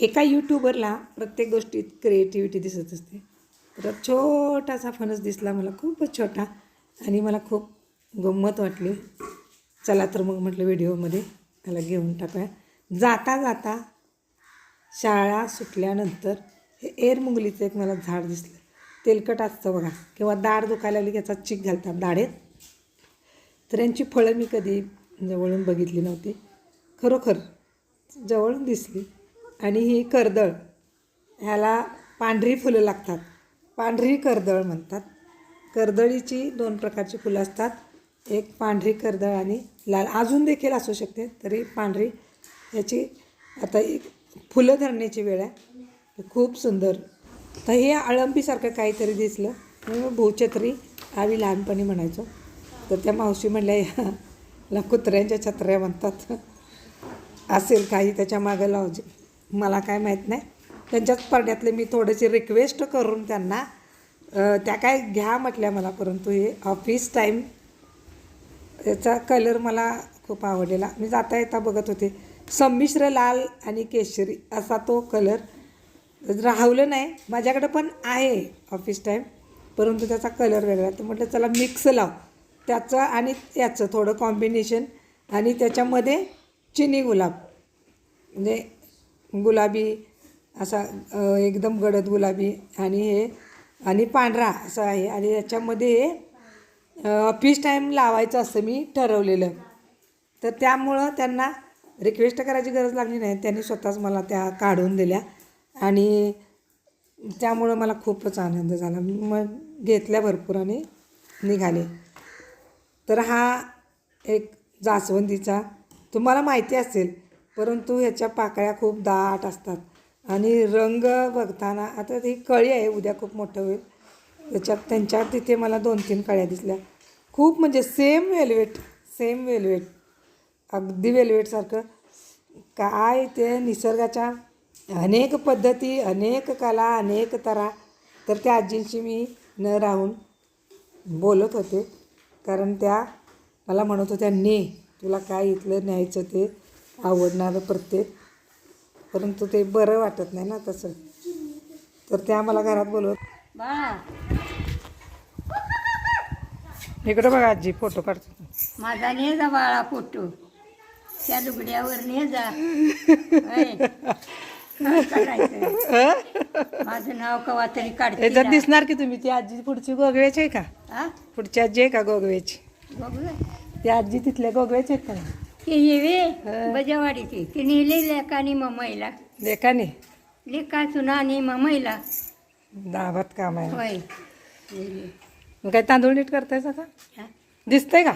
एका यूट्यूबरला प्रत्येक गोष्टीत क्रिएटिव्हिटी दिसत असते. तर छोटासा फणस दिसला मला खूपच छोटा आणि मला खूप गंमत वाटली. चला तर मग म्हटलं व्हिडिओमध्ये त्याला घेऊन टाकूया. जाता जाता शाळा सुटल्यानंतर हे एरमुंगलीचं एक मला झाड दिसलं. तेलकट असतं बघा किंवा दाढ दुखायला आली की याचा चीक घालतात दाढेत. तर यांची फळं मी कधी जवळून बघितली नव्हती. खरोखर जवळून दिसली. आणि ही कर्दळ. ह्याला पांढरी फुलं लागतात. पांढरी कर्दळ म्हणतात. कर्दळीची दोन प्रकारची फुलं असतात. एक पांढरी कर्दळ आणि लाल. अजून देखील असू शकते तरी पांढरी. याची आता एक फुलं धरण्याची वेळ आहे. खूप सुंदर. तर हे अळंबीसारखं काहीतरी दिसलं. म्हणून भूछत्री आम्ही लहानपणी म्हणायचो. तर त्या मावशी म्हणल्या याला कुत्र्यांच्या छत्र्या म्हणतात. असेल काही त्याच्या मागं लॉजिक मला काय माहीत नाही. त्यांच्याच परड्यातले मी थोडेसे रिक्वेस्ट करून त्यांना त्या काय घ्या म्हटल्या मला परंतु हे ऑफिस टाईम याचा कलर मला खूप आवडलेला. मी जाता येता बघत होते. संमिश्र लाल आणि केशरी असा तो कलर राहवलं नाही. माझ्याकडे पण आहे ऑफिस टाईम परंतु त्याचा कलर वेगळा. तर म्हटलं चला मिक्स लाव. त्याचं आणि याचं थोडं कॉम्बिनेशन आणि त्याच्यामध्ये चिनी गुलाब. म्हणजे गुलाबी असा एकदम गडद गुलाबी आणि हे आणि पांढरा असं आहे. आणि याच्यामध्ये हे ऑफिस टाईम लावायचं असं मी ठरवलेलं. तर त्यामुळं त्यांना रिक्वेस्ट करायची गरज लागली नाही. त्यांनी स्वतःच मला त्या काढून दिल्या. आणि त्यामुळं मला खूपच आनंद झाला. मग घेतल्या भरपूर आणि निघाले. तर हा एक जास्वंदीचा तुम्हाला माहिती असेल परंतु ह्याच्या पाकळ्या खूप दाट असतात. आणि रंग बघताना आता ही कळी आहे उद्या खूप मोठं होईल. त्याच्यात त्यांच्या तिथे मला दोन तीन कळ्या दिसल्या. खूप म्हणजे सेम वेल्वेट सेम वेल्वेट अगदी वेल्वेटसारखं काय ते निसर्गाच्या अनेक पद्धती अनेक कला अनेक तरा. तर त्या आजींशी मी न राहून बोलत होते. कारण त्या मला म्हणत होत्या ने तुला काय इथलं न्यायचं ते? आवडणारं प्रत्येक. परंतु ते बरं वाटत नाही ना तसं. तर त्या मला घरात बोलवत. इकडं बघा आजी फोटो काढतो माझा ने जा बाळा फोटो. त्या लुगड्यावर ने जा. होय. काय करायचं माझं नाव कवा तरी काढते याच्यात. दिसणार की तुम्ही? ती आजी पुढची गोगव्याची आहे का? हा? पुढची आजी आहे का गोगव्याची? बघू ती आजी तिथल्या गोगव्याची आहेत का? येवे बजावाडीची. ती नेली लेकानी मम्माईला लेखाने? लेका चुना आणि मम्माईला दाबात काम आहे होय. मग काय तांदूळ नीट करतायचा का हा? दिसतंय का?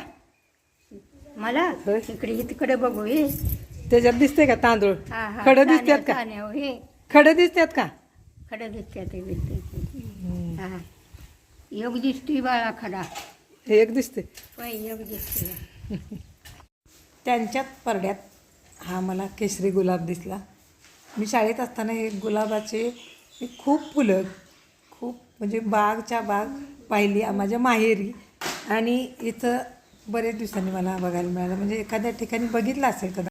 मला? होय. इकडे तिकडे बघू हे. त्याच्यात दिसतंय का तांदूळ? हा हा. खडं दिसतात का? ताण्या- ताण्या, हे खडे दिसतात का? खडं दिसतात ते दिसतात हा. योग दिसतोय बाळा खडा. हे एक दिसते होय योग दिसतोय. त्यांच्यात परड्यात हा मला केशरी गुलाब दिसला. मी शाळेत असताना हे गुलाबाचे खूप फुलं खूप म्हणजे बागच्या बाग पाहिली माझ्या माहेरी. आणि इथं बरेच दिवसांनी मला बघायला मिळालं. म्हणजे एखाद्या ठिकाणी बघितलं असेल कदा